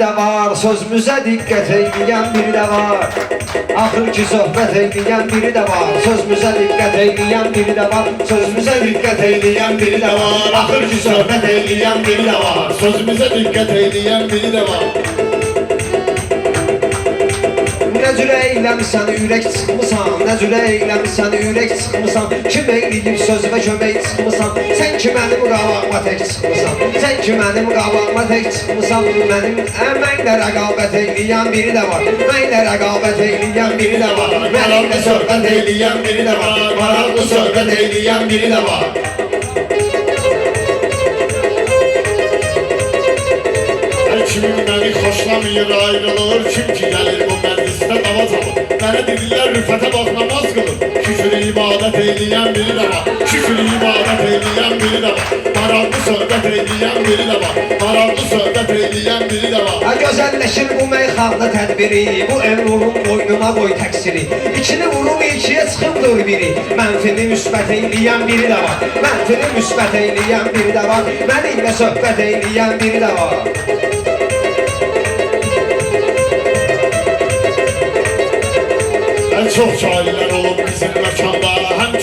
de var, sözümüze dikkat eyleyen biri de var. Ahır ki sohbet eyleyen biri de var, sözümüze dikkat eyleyen biri de var. Sözümüze dikkat eyleyen biri de var, ahır ki sohbet eyleyen biri de var. Sözümüze dikkat eyleyen biri de var. Cürə eyləmisən, ürək çıxmısan Nə cürə eyləmisən, ürək çıxmısan Kim eyləyib sözümə kömək çıxmısan Sən ki mənim qabağıma tək çıxmısan Sən ki mənim qabağıma tək çıxmısan Mənim əməklə rəqabət eyləyən biri də var Mənlə rəqabət eyləyən biri də var Mənimlə söhbət eyləyən biri də var Maraqlı söhbət eyləyən biri də var beni hoşlamıyor ayrılır Kim ki gelir bu mecliste dava çalır Beni dirilər rüfete bak namaz kılır Küfür ibadet eyleyen biri de var. Küfür ibadet eyleyen biri de var. Maraqlı söhbət eyleyen biri de var. Maraqlı söhbət eyleyen biri de var. Ha gözəlləşir bu meyxanlı tədbiri. Bu Elnurun boynuna qoy təqsiri. İkini vurum ikiyə çıxımdır biri. Mənfini müsbət eyləyən biri də var. Mənfini müsbət eyləyən biri də var. Mənimlə söhbət eyləyən biri də var çok cahiller olub bizim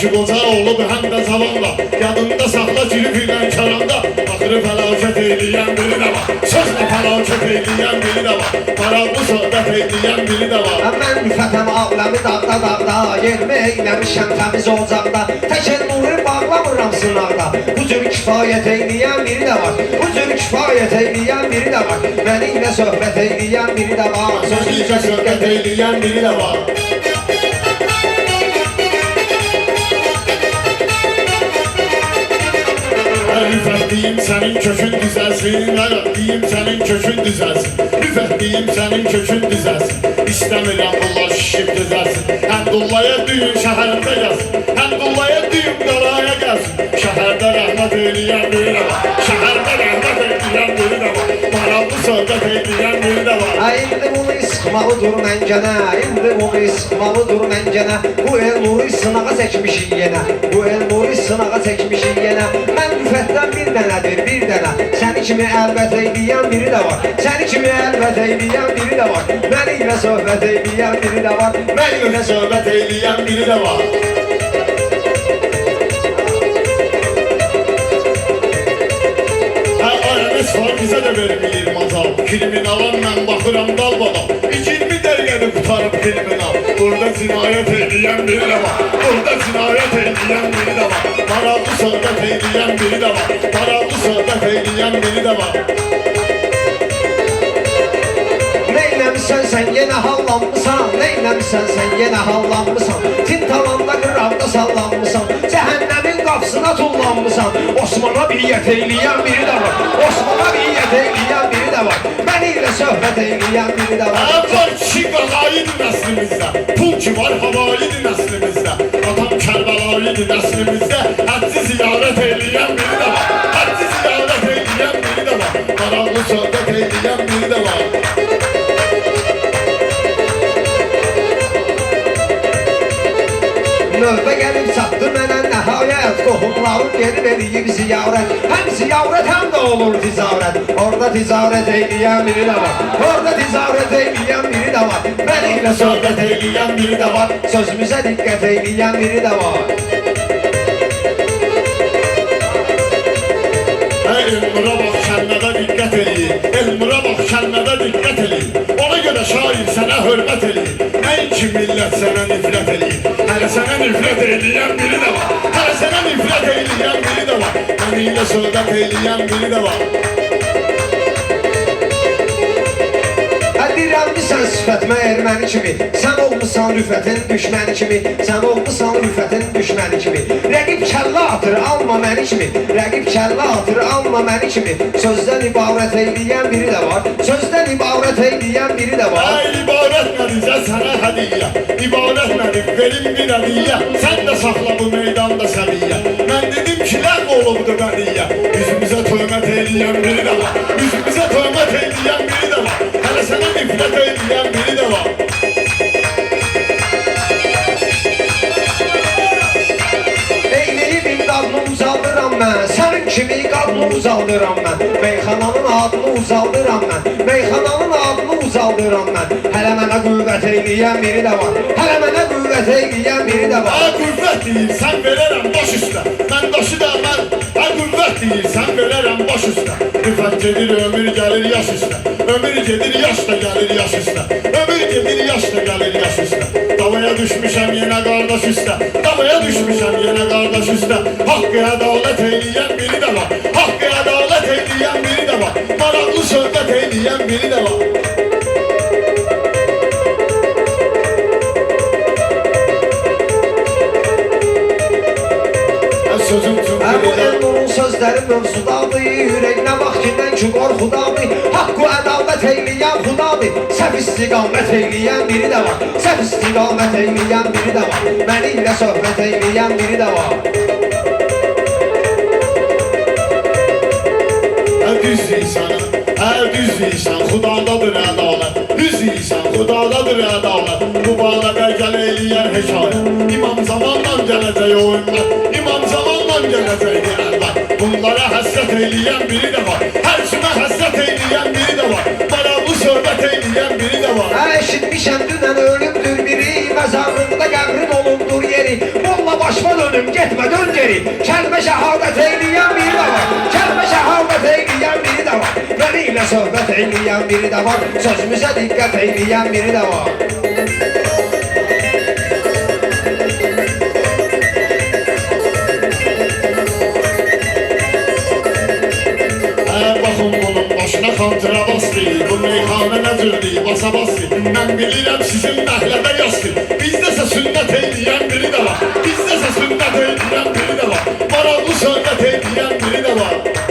ki qoca olub, həm də zavanda. Yadında saxla girib ilə karanda Baxırı fəlakət eyləyən biri də var. Sözlə fəlakət eyləyən biri də var. Maraqlı söhbət eyləyən biri də var. Mən rüfətəm aləmi dağda dağda Yerimi eyləmişəm təmiz ocaqda Tək Elnuru bağlamıram sınaqda Bu cür kifayət eyləyən biri də var. Bu cür kifayət eyləyən biri də var. Mənimlə söhbət eyləyən biri də var. Sözlükə söhbət eyləyən biri də var Rüfət deyim sənin kökün düzəlsin Rəqət deyim sənin kökün düzəlsin Rüfət deyim sənin kökün düzəlsin İstəmirəm bunlar şişib düzəlsin Həmdullaya düyün şəhərində gəlsin Həmdullaya düyün qaraya gəlsin Şəhərdə rəhmət eyləyən biri də var Şəhərdə rəhmət eyləyən biri Maraqlı söhbət eyləyən biri də var. Ha indi bunu sıxmalıdır məncənə. İndi bunu sıxmalıdır məncənə. Bu el nuru sınağa çəkmişik yenə. Bu el nuru sınağa çəkmişik yenə. Mən rüfətdən bir dənədir bir dənə. Səni kimi əlbət eyləyən biri də var. Səni kimi əlbət eyləyən biri də var. Məni ilə söhbət eyləyən biri də var. Məni ilə söhbət eyləyən biri də var bizə də verməyir mazal Kriminalan mən baxıram dal bala 20 dəqiqədə qutarıb kriminal Burada cinayət eyləyən biri də var. Burada cinayət eyləyən biri də var. Maraqlı söhbət eyləyən biri də var. Maraqlı söhbət eyləyən biri də var. Neyləmisən sən yenə hallanmısan Neyləmisən sən yenə hallanmısan Tin tavanda qıravda sallanmısan Cəhənnəmin qapısına tullanmısan Osmana biyyət eyləyən biri də var. Osmana biyyət eyləyən biri də var. Məni ilə söhbət eyləyən biri də var. Hə, var ki qağayıdır nəslimizdə Pul ki var havayıdır nəslimizdə Atam Kərbəlayıdır nəslimizdə Həddi ziyarət eyləyən biri də var. Həddi ziyarət eyləyən biri də var. Maraqlı söhbət eyləyən biri də var. Növbə gəlib çatdı mənə nəhayət Qohumlarım gedib eləyib ziyarət Həm ziyarət həm də olur ticarət Orada ticarət eyləyən biri də var. Orada ticarət eyləyən biri də var. Məni ilə söhbət eyləyən biri də var. Sözümüzə diqqət eyləyən biri də var Hə, Elmura bax kənnədə diqqət eləyin Elmura bax kənnədə diqqət eləyin Ona görə şair sənə hörmət eləyin Nəinki millət sənə nifrət eləyin Hələ sənə nifrət eləyən biri də var. Hələ sənə nifrət eləyən biri də var. Məni ilə söhbət eləyən biri də var Sifətimə erməni kimi. Sən olmusan rüfətin düşməni kimi. Sən olmusan rüfətin düşməni kimi. Rəqib kəllə atır alma məni kimi. Rəqib kəllə atır alma məni kimi. Sözdən ibarət eyləyən biri də var. Sözdən ibarət eyləyən biri də var. Ay ibarət nədir sənə hədiyyə. İbarət nədir verim bir hədiyyə Sən də saxla bu meydanda səviyyə Mən dedim ki ləğv olubdu bədiyyə Yüzümüzə töhmət eləyən biri də var. Yüzümüzə töhmət eləyən biri də var. Hələ sənə nifrət eləyən biri qadını uzadıram mən Sənin kimi qadını uzaldıram mən Meyxananın adını uzaldıram mən Meyxananın adını uzaldıram mən Hələ mənə qüvvət eyləyən biri də var. Hələ mənə qüvvət eyləyən biri də var. Ha qüvvət deyirsən verərəm baş üstə Mən daşı da mən Ha qüvvət deyirsən verərəm baş üstə Rüfət gedir ömür gəlir yaş üstə Ömür gedir yaş da gəlir yaş üstə Ömür gedir yaş da gəlir yaş üstə Davaya düşmüşəm yenə qardaş üstə Davaya düşmüşəm yenə qardaş üstə Haqqı ədalət eyləyən biri də var. Haqqı ədalət eyləyən biri də var. Maraqlı söhbət eyləyən biri də var Elnurun sözləri mövzudadır Ürəyinə bax kindən ki qorxudadır Haqqı ədalət eyləyən xudadır Səhv istiqamət eyləyən biri də var Səhv istiqamət eyləyən biri də var Mənimlə söhbət eyləyən biri də var düz deyirsən, hə düz deyirsən, Xudadadır ədalət. Düz deyirsən, Xudadadır ədalət. Bu bağlaqa gəl eləyər hekayə. İmam zamanla gələcək o ümmət, İmam zamanla gələcək eşitmişəm dünən ölümdür biri Məzarlığında qəbrin olundur yeri. Molla başma dönüm getmə dön geri. Kəlmə şəhadət eyləyən biri də var. Kəlmə şəhadət eyləyən biri də var. Məni ilə söhbət eyləyən biri də var. Sözümüzə diqqət eyləyən biri də var başına kontrabas deyil Bu meyxanə nə cürdür, basa bası Mən bilirəm sizin məhlədə yasdır Bizdəsə sünnət eyləyən biri də var. Bizdəsə sünnət eyləyən biri də var. Maraqlı söhbət eyləyən biri də var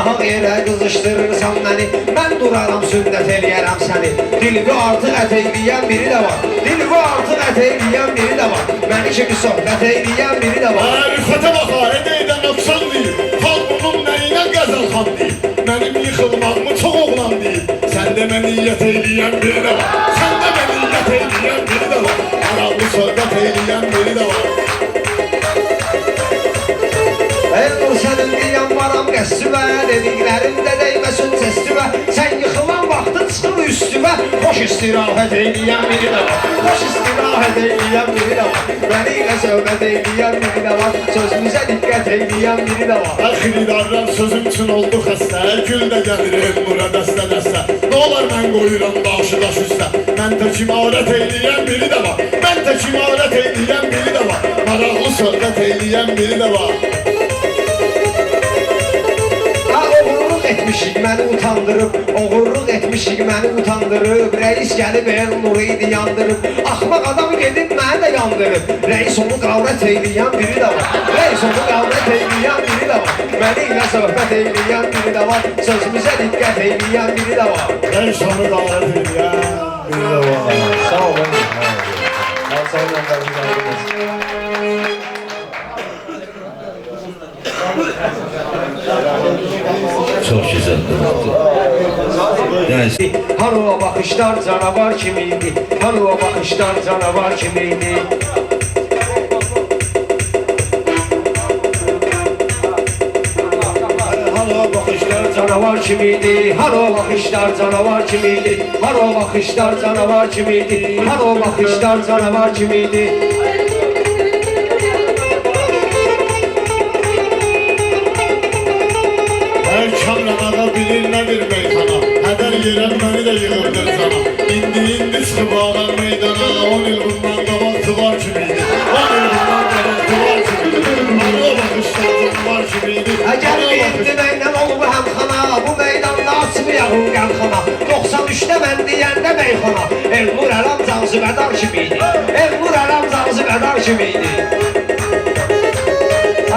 Nahaq yerə qızışdırırsan məni. Mən duraram sünnət eləyərəm səni. Dilvi artıq ət eyləyən biri də var. Dilvi artıq ət eyləyən biri də var. Məni kimi söhbət eyləyən biri də var. Hə rüfətə baxa, edə edə nöqsan deyil Xalq bunun nəyinə qəzəl xan deyil Mənim yıxılmağımı çox oğlan deyil Sən də məniyyət eyləyən biri də var. Sən də məniyyət eyləyən biri də var. Maraqlı söhbət eyləyən biri də var. Elnur sənin deyən varam qəstivə Dediklərimdə deyməsin cəstivə Sən yıxılan vaxtı çıxır üstüvə Xoş istirahət eyləyən biri də var. Xoş istirahət eyləyən biri də var. Məni ilə söhbət eyləyən biri də var. Sözümüzə diqqət eyləyən biri də var. Əxiridarlar sözüm üçün oldu xəstə Gül də gəlir Elnura dəstə dəstə Nə olar mən qoyuram daşı daş üstə Mən tək imarət eyləyən biri də var. Mən tək imarət eyləyən biri də var. Maraqlı söhbət eyləyən biri də var etmişik məni utandırıb. Oğurluq etmişik məni utandırıb. Reis gəlib Elnur'u idi yandırıb. Axmaq adam gedib məni də yandırıb. Reis onu qavrət eyləyən biri də var. Reis onu qavrət eyləyən biri də var. Məni ilə söhbət eyləyən biri də var. Sözümüzə diqqət eyləyən biri də var. Ben sonu davet eyləyən biri də var. Sağ olun. Sağ olun. Sağ olun. Çok güzel kızdı. Yani o bakışlar canavar kimiydi? O bakışlar canavar kimiydi? Canavar kimiydi? Hani o bakışlar canavar kimiydi? Hani o bakışlar canavar kimiydi? Hani o bakışlar canavar kimiydi ağam meydana On il bundan qabaq tıvar kimiydi On il bundan qabaq tıvar kimiydi Ana baxışlar tıvar kimiydi Əgər indi məndən olub həmxana Bu meydanda açmayağım qəmxana 93-də mən deyəndə meyxana Elmur Ələm Zanzibədar kimiydi Elmur Ələm Zanzibədar kimiydi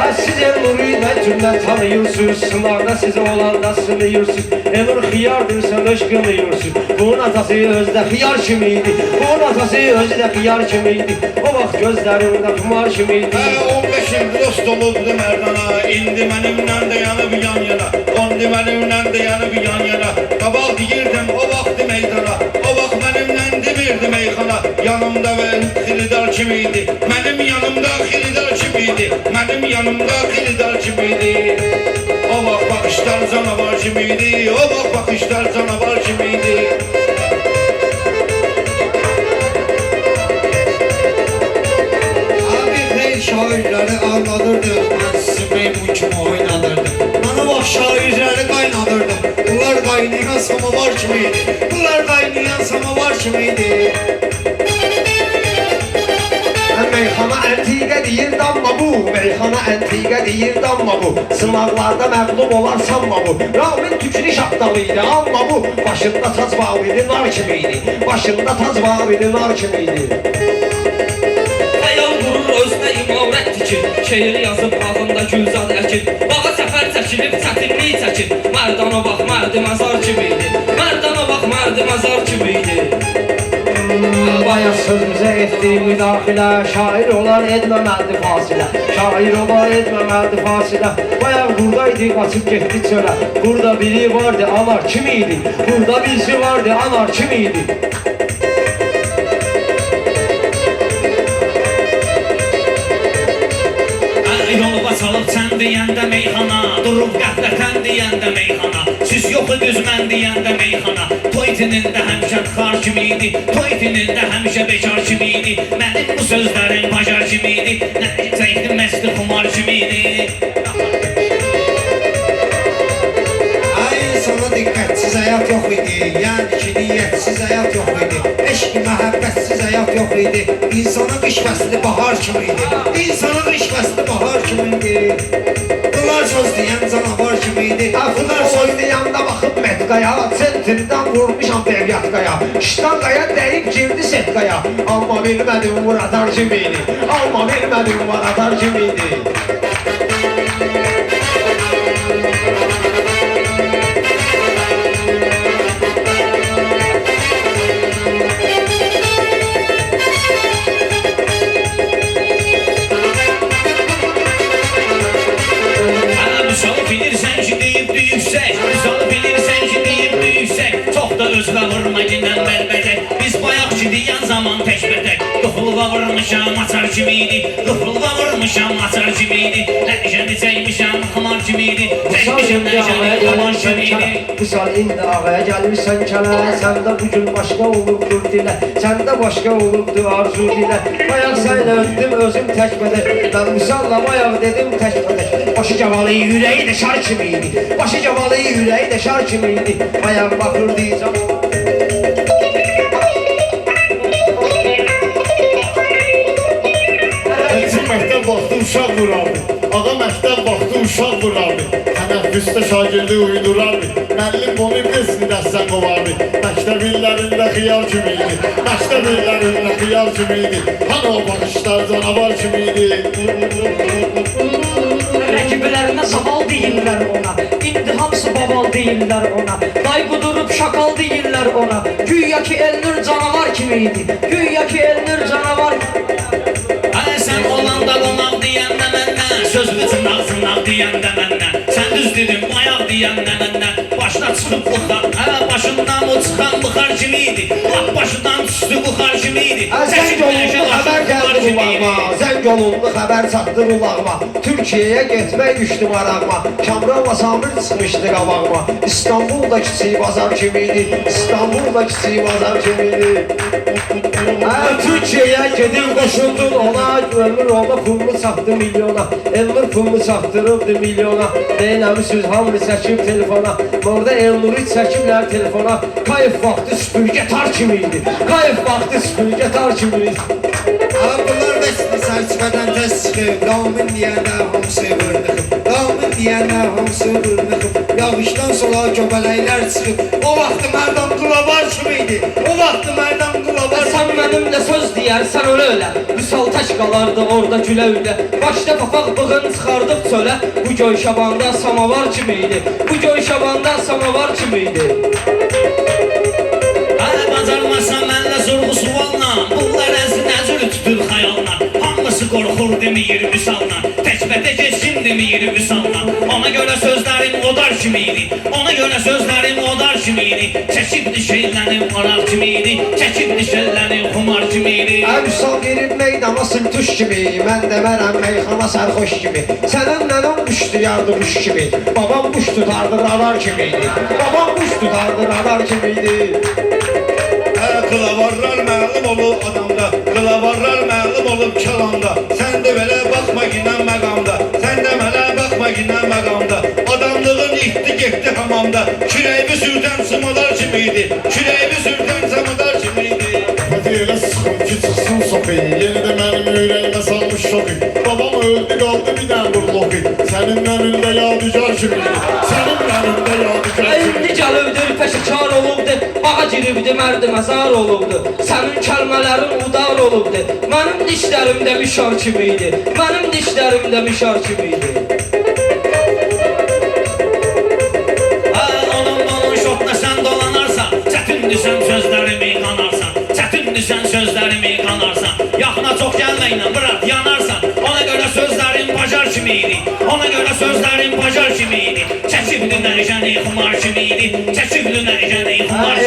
Ha siz Elnur'u ne cümle tanıyorsunuz Sınavda size olanda sınıyorsunuz Elnur xiyardır sen ışkınıyorsun Bunun atası özde xiyar kimiydi? Bunun atası özde xiyar kimiydi? O vaxt gözlerinde kumar kimiydi? Hə 15 il dost olubdu Mərdana İndi mənimlə də yanıb yan yana. Qondi mənimlə də yanıb yan yana. Qabaq deyirdim o vaxt meydana. O vaxt mənimlə indi verdi meyxana Yanımda ve xilidar kimiydi? Mənim yanımda xilidar kimiydi? Mənim yanımda xilidar kimiydi? O vaxt baxışlar canavar kimiydi? O vaxt baxışlar canavar kimiydi xeyr şairləri ağladırdım meymun kimi oynadırdım? Bana bak şairləri qaynadırdım. Bunlar qaynayan samavar kimiydi Bunlar qaynayan samavar kimiydi Meyxana əntiqə deyirdi amma bu. Meyxana əntiqə deyirdi amma bu. Sınaqlarda məğlub olar sanma bu. Ramin tükrü şaptalıydı amma bu. Başında tac bağlıydı nar kimiydi Başında tac bağlıydı nar kimiydi Xəyal qurur özünə imarət tikir Şeir yazıb ağında gülzad əkir Bağa səfər çəkilib çətinlik çəkir Mərdana bax, mərdi məzar kimi idi Mərdana bax, mərdi məzar kimi idi Bayaq sözümüzə etdi müdaxilə Şair olan etməməlidir fasilə Şair olan etməməlidir fasilə Bayaq buradaydı qaçıb getdi çölə Burada biri vardı anar kim idi? Burada birisi vardı anar kim idi Yolba salıb sən deyəndə meyxana Durub qəflətən deyəndə meyxana Siz yox idiniz mən deyəndə meyxana Toy tinində həmişə xar kimi idi Toy tinində həmişə bekar kimi idi Mənim bu sözlərim bacar kimi idi Nə çəkdim məsti xumar kimi idi İnsana dikkatsiz hayat yok idi. Yani ki niyetsiz hayat yok idi. Eşk məhəbbətsiz hayat yok idi. İnsana qış fəsli bahar kimi idi İnsana qış fəsli bahar kimi idi Bunlar söz deyən canavar kimi idi Bunlar oynayanda baxıb metkaya Sentridən vurmuşam devyatkaya Ştankaya deyib girdi setkaya. Amma bilmədim vuratar kimi idi Amma bilmədim vuratar kimi idi vurmuşam, açar kimi idi Qıfılva vurmuşam, açar kimi idi Nəşəni çəkmişəm, xamar kimi idi Çəkmişəm nəşəni, xamar kimi idi Bu sal indi ağaya gəlirsən kələ Səndə bu gün başqa olubdur dilə Səndə başqa olubdur arzu dilə Bayaq sənlə ötdüm özüm tək bədək Mən misalla bayaq dedim tək bədək Başı cavalı ürəyi də şar kimi idi Başı cavalı ürəyi də şar kimi idi Bayaq baxır uşaq vurardı. Ağa məktəb vaxtı uşaq vurardı. Tənəffüsdə şagirdi uydurardı. Müəllim onu desin dəstən qovardı. Məktəb illərində xiyal kimi idi. Məktəb illərində xiyal kimi idi. Hani o baxışlar canavar kimi idi. Rəkiblərinə saval deyirlər ona İndi hamısı babal deyirlər ona Day qudurup şakal deyirlər ona Güya ki Elnur canavar kimi idi Güya ki Elnur canavar Hə, sən olanda qonaq deyəndə məndən Sözlü cınaq cınaq deyəndə məndən Sən düz dedin, bayaq deyəndə məndən Başına çıxıb buxar, hə, başından o çıxan buxar kimi idi Lap başından düşdü buxar kimi idi Zəng olundu xəbər gəldi qulağıma Zəng olundu xəbər çatdı qulağıma Türkiyəyə getmək düşdü marağıma Kamranla Samir çıxmışdı qabağıma İstanbul da kiçik bazar kimi idi İstanbul da kiçik bazar kimi idi Hə, Türkiyəyə gedib qoşuldun ona Ömür ona pulunu çatdı milyona. Elnur pulunu çatdırıbdı milyona Deyinəmişsiniz hamı çəkib telefona? Orada Elnur'u çəkiblər telefona. Kayıf vaxtı süpürgə tar kimi idi. Kayıf vaxtı süpürgə tar kimi idi. Abi bunlar vəsli tez çıxıb Ramin deyəndə hamısı vırnıxıb Ramin deyəndə hamısı vırnıxıb Yağışdan sola göbələklər çıxıb O vaxtı mərdan qulavar kimi idi O vaxtı mərdan qulavar Sən mənimlə söz deyərsən ölə ölə Vüsal tək qalardı orada gülə ülə Başda papaq bığın çıxardıb çölə Bu göy şabanda samavar kimi idi Bu göy şabanda samavar kimi idi Hə, qorxur demir vüsaldan Təkbətə keçkin demir vüsaldan Ona görə sözlərim odar kimi idi Ona görə sözlərim odar kimi idi Çəkibdi şeylərim arar kimi idi Çəkibdi şeylərim xumar kimi idi Əmsal girib meydana sıntuş kimi Mən də mənəm meyxana sərxoş kimi Sənin nənən quşdu yardı quş kimi Babam quş tutardı radar kimiydi Babam quş tutardı radar kimiydi Hə, Qılavarlar məlum olub adamda. Qılavarlar məlum olub çalanda Sən də belə baxma ginən məqamda. Sən də mənə baxma ginən məqamda. Adamlığın itdi getdi hamamda. Kürəyimi sürtən sımadar kimiydi Kürəyimi sürtən sımadar kimiydi Hadi elə sıxım ki çıxsın soxi Yeni də mənim ürəyimə salmış şoki Babam öldü qaldı bir dənə burloqi Sənin mənimdə yadigar kimiydi Sənin mənimdə yadigar gəlibdir, peşəkar olubdu Bağa giribdi, mərdi məzar olubdu. Sənin kəlmələrin udar olubdu. Mənim dişlərimdə mişar kimi Mənim dişlərimdə mişar kimi onun bunun şokla sen dolanarsan. Çətindir sən sözlərimi qanarsan. Çətindir sən sözlərimi qanarsan. Yaxına çox gəlməklə bırak yanarsan. Ona görə sözlərim bacar kimi idi. Ona görə sözlərim bacar kimi idi. Çəkibdi nərişəni xumar kimi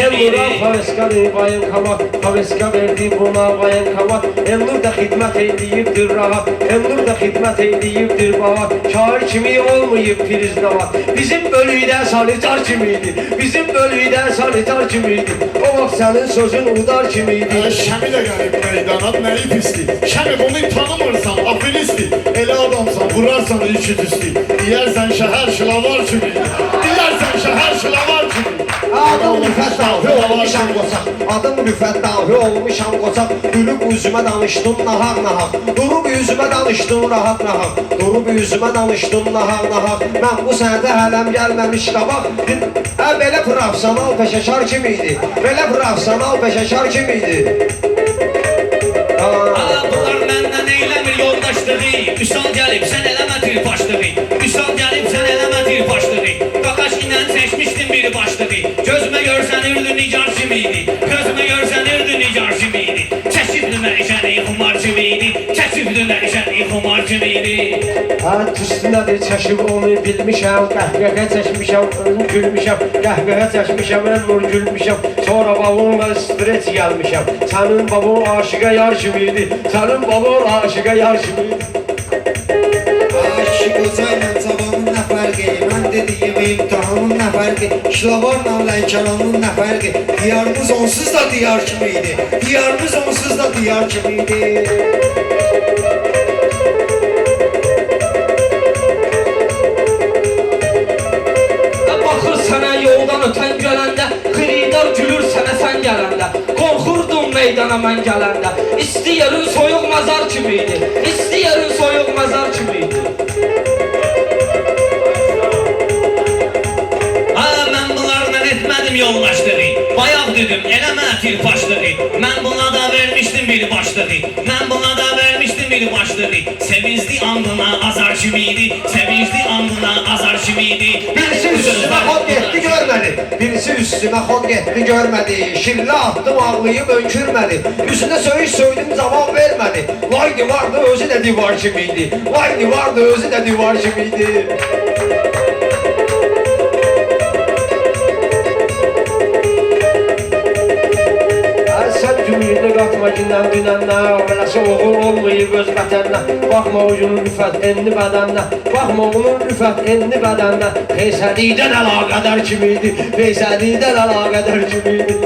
Elnur'a Paveska bayım kava Paveska verdi buna bayım kava Elnur da hizmet eyleyiptir rahat. Elnur da hizmet eyleyiptir baba. Şair kimi olmayıp prizdava Bizim bölüyden sanitar kimiydi? Bizim bölüyden sanitar kimiydi? O vaxt senin sözün udar kimiydi? Ə, Şəmi də gəlib meydana nəyi pisli Şəmi bunu tanımırsan afilisti. Elə adamsan vurarsan iki düstü Deyərsən şəhər şılavar Dahi olmuşam qoçaq. Adım Rüfət Dahi olmuşam qoçaq. Gülüb üzümə danışdın nahaq nahaq Durub üzümə danışdın rahat rahat. Durub üzümə danışdın nahaq nahaq Mən bu sənətə hələm gəlməmiş qabaq. Hə belə profesional peşəkar kim idi? Belə profesional peşəkar kim idi? Bunlar məndən eyləmir yoldaşlığı. Üsal gəlib sən eləmə tirpaşlığı. Üsal gəlib sən eləmə tirpaşlığı. Qaqaş ilə çəkmişdim bir başlığı Ha üstünədir çəkib onu bilmişəm Qəhqəhə çəkmişəm, özüm gülmüşəm Qəhqəhə çəkmişəm, mən nur gülmüşəm Sonra babamla streç gəlmişəm Sənin babam aşıqa yar kimiydi Sənin baban aşıqa yar kimiydi Aşık hocayla çabamın nə fərqi Mən dediyim imtihanın nə fərqi Şlavarla ləykalanın nə fərqi Diyarımız onsuz da diyar kimiydi? Diyarımız onsuz da diyar kimiydi? Baxır sənə yoldan ötən gələndə Xridar gülür sənə sən gələndə Qorxurdum meydana mən gələndə İsti yerin soyuq məzar kimi idi İsti yerin soyuq məzar kimi idi Ha, mən bunlarla etmədim yoldaşlığı Bayaq dedim, eləmə tirpaşlığı Mən buna da vermişdim bir başlığı Mən buna da vermişdim bir başlığı Sevincli andına azar kimiydi Sevincli andına azar kimiydi görmədi Birisi üstüme xod getdi görmədi Şillə attım ağlayıb önkürmədi Üstünə söyüş söydüm cavab vermədi Vay divardı özü də divar kimiydi Vay divardı özü də divar kimiydi gündən dünəndə Beləsi oğul olmayıb öz vətəninə Baxma ucunun rüfət enli bədəninə Baxma onun rüfət enli bədəninə Feysəlidən əlaqədar kimiydi Feysəlidən əlaqədar kimiydi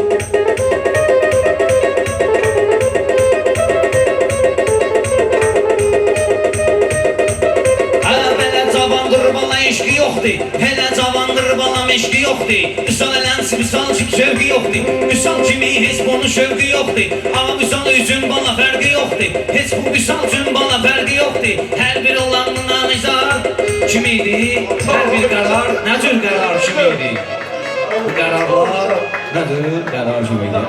belə cavandır bala eşqi yoxdur Hələ cavandır bala meşqi yoxdur Üsal kimi şövqi yoxdur Üsal kimi heç bunun şövqi yoxdur Amma misal üçün bala fərqi yoxdur Heç bu misal üçün bala fərqi yoxdur Hər bir olanına nizar Kimiydi? Hər bir qərar nə cür qərar kimiydi? Bu qərarlar nə cür qərar kimiydi?